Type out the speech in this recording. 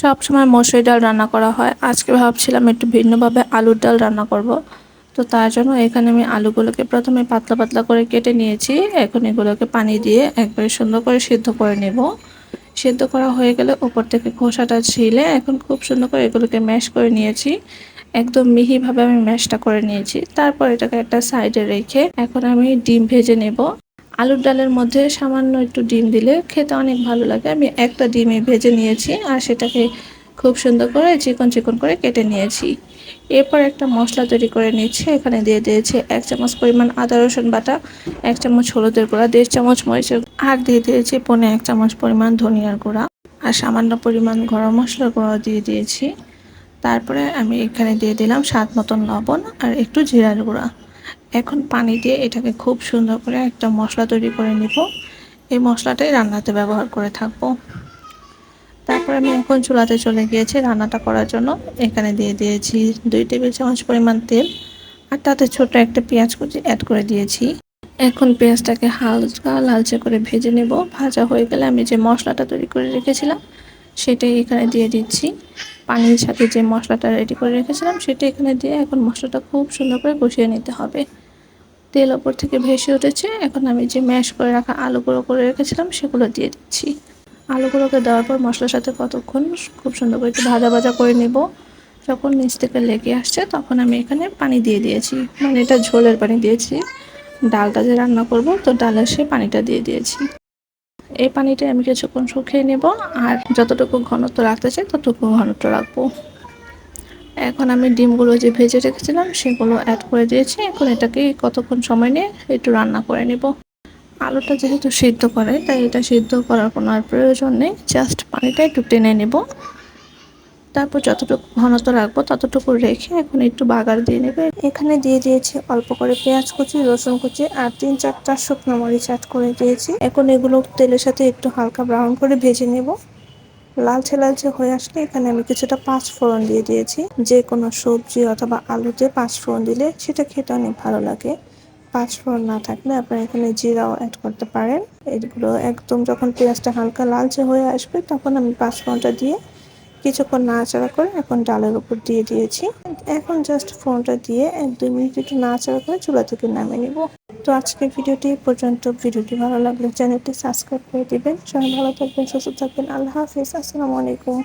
সব সময় মসুরি ডাল রান্না করা হয়। আজকে ভাবছিলাম একটু ভিন্নভাবে আলুর ডাল রান্না করব। তো তার জন্য এখানে আমি আলুগুলোকে প্রথমে পাতলা পাতলা করে কেটে নিয়েছি। এখন এগুলোকে পানি দিয়ে একবারে সুন্দর করে সিদ্ধ করে নেব। সিদ্ধ করা হয়ে গেলে উপর থেকে খোসাটা ছিলে এখন খুব সুন্দর করে এগুলোকে ম্যাশ করে নিয়েছি। একদম মিহিভাবে আমি ম্যাশটা করে নিয়েছি। তারপর এটাকে একটা সাইডে রেখে এখন আমি ডিম ভেজে নেব। আলুর ডালের মধ্যে সামান্য একটু ডিম দিলে খেতে অনেক ভালো লাগে। আমি একটা ডিমে ভেজে নিয়েছি আর সেটাকে খুব সুন্দর করে চিকন চিকন করে কেটে নিয়েছি। এরপর একটা মশলা তৈরি করে নিচ্ছি। এখানে দিয়ে দিয়েছি এক চামচ পরিমাণ আদা, রসুন বাটা, এক চামচ হলুদের গুঁড়া, দেড় চামচ মরিচের আর দিয়ে দিয়েছি পনে এক চামচ পরিমাণ ধনিয়ার গুঁড়া আর সামান্য পরিমাণ গরম মশলার গুঁড়া দিয়ে দিয়েছি। তারপরে আমি এখানে দিয়ে দিলাম স্বাদ মতন লবণ আর একটু জিরার গুঁড়া। এখন পানি দিয়ে এটাকে খুব সুন্দর করে একটা মশলা তৈরি করে নিব। এই মশলাটাই রান্নাতে ব্যবহার করে থাকব। তারপর আমি এখন চুলাতে চলে গিয়েছি রান্নাটা করার জন্য। এখানে দিয়ে দিয়েছি দুই টেবিল চামচ পরিমাণ তেল আর তাতে ছোট একটা পেঁয়াজ কুচি অ্যাড করে দিয়েছি। এখন পেঁয়াজটাকে হালকা লালচে করে ভেজে নেব। ভাজা হয়ে গেলে আমি যে মশলাটা তৈরি করে রেখেছিলাম, সেটাই এখানে দিয়ে দিচ্ছি। পানির সাথে যে মশলাটা রেডি করে রেখেছিলাম, সেটা এখানে দিয়ে এখন মশলাটা খুব সুন্দর করে কষিয়ে নিতে হবে। তেল ওপর থেকে ভেসে উঠেছে। এখন আমি যে ম্যাশ করে রাখা আলুগুলো করে রেখেছিলাম, সেগুলো দিয়ে দিচ্ছি। আলুগুলোকে দেওয়ার পর মশলার সাথে কতক্ষণ খুব সুন্দর করে একটু ভাজা ভাজা করে নেব। যখন নিচ থেকে লেগে আসছে, তখন আমি এখানে পানি দিয়ে দিয়েছি। মানে এটা ঝোলের পানি দিয়েছি। ডালটা যে রান্না করব, তো ডালের সে পানিটা দিয়ে দিয়েছি। এই পানিটা আমি কিছুক্ষণ শুকিয়ে নেব আর যতটুকু ঘনত্ব রাখতে চাই ততটুকু ঘনত্ব রাখব। এখন আমি ডিমগুলো যে ভেজে রেখেছিলাম সেগুলো অ্যাড করে দিয়েছি। এখন এটাকে কতক্ষণ সময় নিয়ে একটু রান্না করে নেব। আলুটা যেহেতু সিদ্ধ করে, তাই এটা সিদ্ধ করার কোনো আর প্রয়োজন নেই। জাস্ট পানিটা একটু টেনে নেব। তারপর যতটুকু ঘনত্ব রাখব ততটুকু রেখে এখন একটু বাগার দিয়ে নেবে। এখানে দিয়ে দিয়েছি অল্প করে পেঁয়াজ কুচি, রসুন কুচি আর তিন চারটা শুকনো মরিচ অ্যাড করে দিয়েছি। এখন এগুলো তেলের সাথে একটু হালকা ব্রাউন করে ভেজে নেব। লালচে লালচে হয়ে আসলে এখানে আমি কিছুটা পাঁচ ফোড়ন দিয়ে দিয়েছি। যে কোনো সবজি অথবা আলুতে পাঁচ ফোড়ন দিলে সেটা খেতে অনেক ভালো লাগে। পাঁচ ফোড়ন না থাকলে আপনারা এখানে জিরাও অ্যাড করতে পারেন। এগুলো একদম যখন পেঁয়াজটা হালকা লালচে হয়ে আসবে তখন আমি পাঁচ ফোড়নটা দিয়ে কিছুক্ষণ নাড়াচাড়া করে এখন ডালের উপর দিয়ে দিয়েছি। এখন জাস্ট ফোনটা দিয়ে এক দুই মিনিট একটু নাড়াচাড়া করে চুলা থেকে নামিয়ে নিব। তো আজকের ভিডিওটি পর্যন্ত। ভিডিওটি ভালো লাগলে চ্যানেলটি সাবস্ক্রাইব করে দিবেন। সবাই ভালো থাকবেন, সুস্থ থাকবেন। আল্লাহ হাফিজ। আসসালামু আলাইকুম।